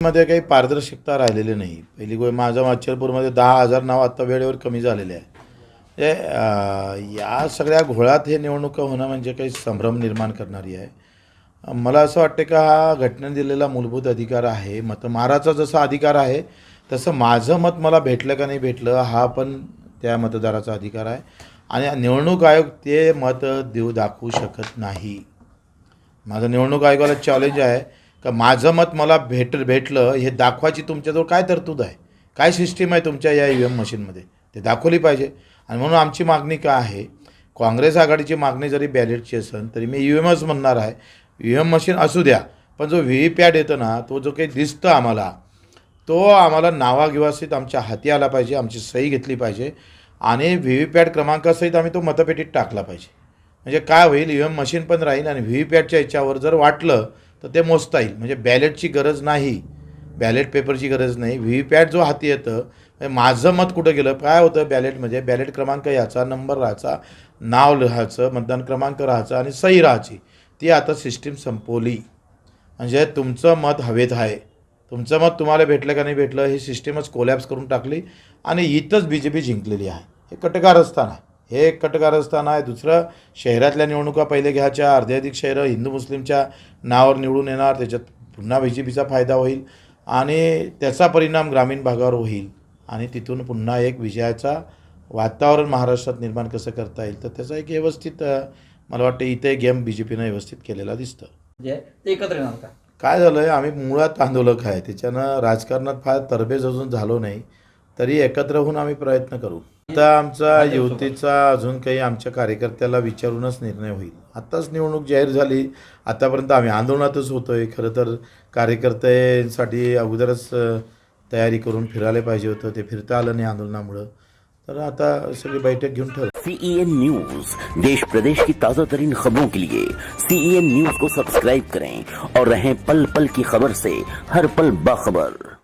मध्ये काही पारदर्शकता राहिलेली नाही. पहिली गोष्ट माझं माचरपूरमध्ये दहा हजार नाव आत्ता वेळेवर कमी झालेले आहे. म्हणजे या सगळ्या घोळात हे निवडणुका होणं म्हणजे काही संभ्रम निर्माण करणारी आहे. मला असं वाटतं का हा घटनेने दिलेला मूलभूत अधिकार आहे. मतमाराचा जसा अधिकार आहे तसं माझं मत मला भेटलं का नाही भेटलं हा पण त्या मतदाराचा अधिकार आहे. आणि निवडणूक आयोग ते मत देऊ दाखवू शकत नाही. माझं निवडणूक आयोगाला चॅलेंज आहे. का माझं मत मला भेट भेटलं हे दाखवायची तुमच्याजवळ काय तरतूद आहे? काय सिस्टीम आहे तुमच्या या ई व्ही एम मशीनमध्ये? ते दाखवली पाहिजे. आणि म्हणून आमची मागणी काय आहे काँग्रेस आघाडीची मागणी जरी बॅलेटची असेल तरी मी ई एमच म्हणणार आहे. ई एम मशीन असू द्या पण जो व्ही व्ही पॅड येतो ना तो जो काही दिसतं आम्हाला तो आम्हाला नावागिवासित आमच्या हाती आला पाहिजे आमची सही घेतली पाहिजे. आणि व्ही व्ही पॅड क्रमांकासहित आम्ही तो मतपेटीत टाकला पाहिजे. म्हणजे काय होईल ई एम मशीन पण राहील आणि व्ही व्ही पॅडच्या याच्यावर जर वाटलं तर ते मोजता येईल. म्हणजे बॅलेटची गरज नाही. बॅलेट पेपरची गरज नाही. व्ही व्ही पॅड जो हाती येतं म्हणजे माझं मत कुठं गेलं? काय होतं? बॅलेटमध्ये म्हणजे बॅलेट क्रमांक याचा नंबर राहायचा नाव लिहायचं मतदान क्रमांक राहायचा आणि सही राहायची. ती आता सिस्टीम संपवली. म्हणजे तुमचं मत हवेत आहे. तुमचं मत तुम्हाला भेटलं का नाही भेटलं ही सिस्टीमच कोलॅप्स करून टाकली आणि इथंच बी जे पी जिंकलेली आहे. हे कटकारस्थान आहे. हे एक कटकारस्थान आहे. दुसरं शहरातल्या निवडणुका पहिले घ्यायच्या अर्धे अधिक शहरं हिंदू मुस्लिमच्या नावावर निवडून येणार त्याच्यात पुन्हा बी जे पीचा फायदा होईल आणि त्याचा परिणाम ग्रामीण भागावर होईल. आणि तिथून पुन्हा एक विजयाचा वातावरण महाराष्ट्रात निर्माण कसं करता येईल तर त्याचा एक व्यवस्थित मला वाटतं इथे गेम बी जे पीनं व्यवस्थित केलेला दिसतं. जे आहे ते एकत्र येणार का? काय झालं आहे आम्ही मुळात आंदोलक आहे. त्याच्यानं राजकारणात फार तरबेज अजून झालो नाही. तरी एकत्र होऊन आम्ही प्रयत्न करू. आता आमचा युतीचा अजून काही आमच्या कार्यकर्त्याला विचारूनच निर्णय होईल. आत्ताच निवडणूक जाहीर झाली. आतापर्यंत आम्ही आंदोलनातच होतोय. खरं तर कार्यकर्त्यांसाठी अगोदरच तयारी करून फिरायला पाहिजे होतं. ते फिरता आलं नाही आंदोलनामुळं. तर आता सगळी बैठक घेऊन ठरवू. सीईएन न्यूज देश प्रदेश की ताजा तरीन खबरों के लिए सीईएन न्यूज को सब्सक्राइब करें और रहें पल पल की खबर से हर पल बाखबर।